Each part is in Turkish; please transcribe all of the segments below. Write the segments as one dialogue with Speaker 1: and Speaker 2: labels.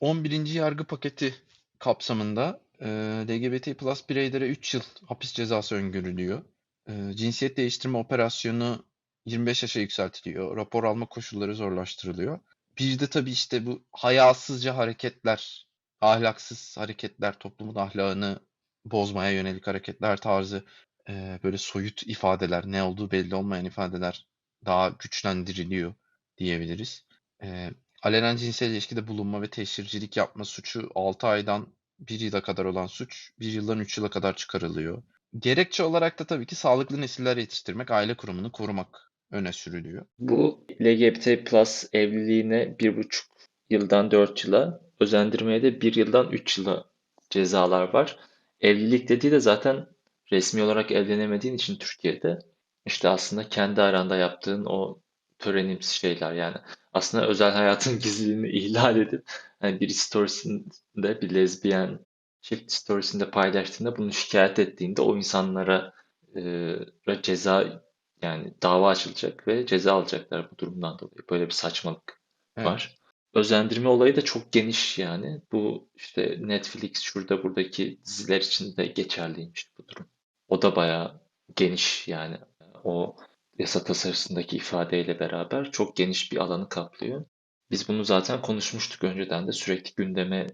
Speaker 1: 11. yargı paketi kapsamında e, LGBT bireylere 3 yıl hapis cezası öngörülüyor. E, cinsiyet değiştirme operasyonu 25 yaşa yükseltiliyor. Rapor alma koşulları zorlaştırılıyor. Bir de tabii işte bu hayasızca hareketler, ahlaksız hareketler, toplumun ahlakını bozmaya yönelik hareketler tarzı e, böyle soyut ifadeler, ne olduğu belli olmayan ifadeler daha güçlendiriliyor diyebiliriz. E, alenen cinsel ilişkide bulunma ve teşhircilik yapma suçu 6 aydan 1 yıla kadar olan suç 1 yıldan 3 yıla kadar çıkarılıyor. Gerekçe olarak da tabii ki sağlıklı nesiller yetiştirmek, aile kurumunu korumak öne sürülüyor.
Speaker 2: Bu LGBT plus evliliğine bir buçuk yıldan dört yıla, özendirmeye de bir yıldan üç yıla cezalar var. Evlilik dediği de zaten resmi olarak evlenemediğin için Türkiye'de işte aslında kendi aranda yaptığın o törenimsi şeyler yani aslında özel hayatın gizliliğini ihlal edip hani bir storiesinde bir lezbiyen çift storiesinde paylaştığında bunu şikayet ettiğinde o insanlara e, ceza yani dava açılacak ve ceza alacaklar bu durumdan dolayı. Böyle bir saçmalık
Speaker 1: Evet.
Speaker 2: var. Özendirme olayı da çok geniş yani. Bu işte Netflix şurada buradaki diziler için de geçerliymiş bu durum. O da bayağı geniş yani. O yasa tasarısındaki ifadeyle beraber çok geniş bir alanı kaplıyor. Biz bunu zaten konuşmuştuk önceden de sürekli gündeme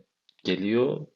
Speaker 2: geliyor.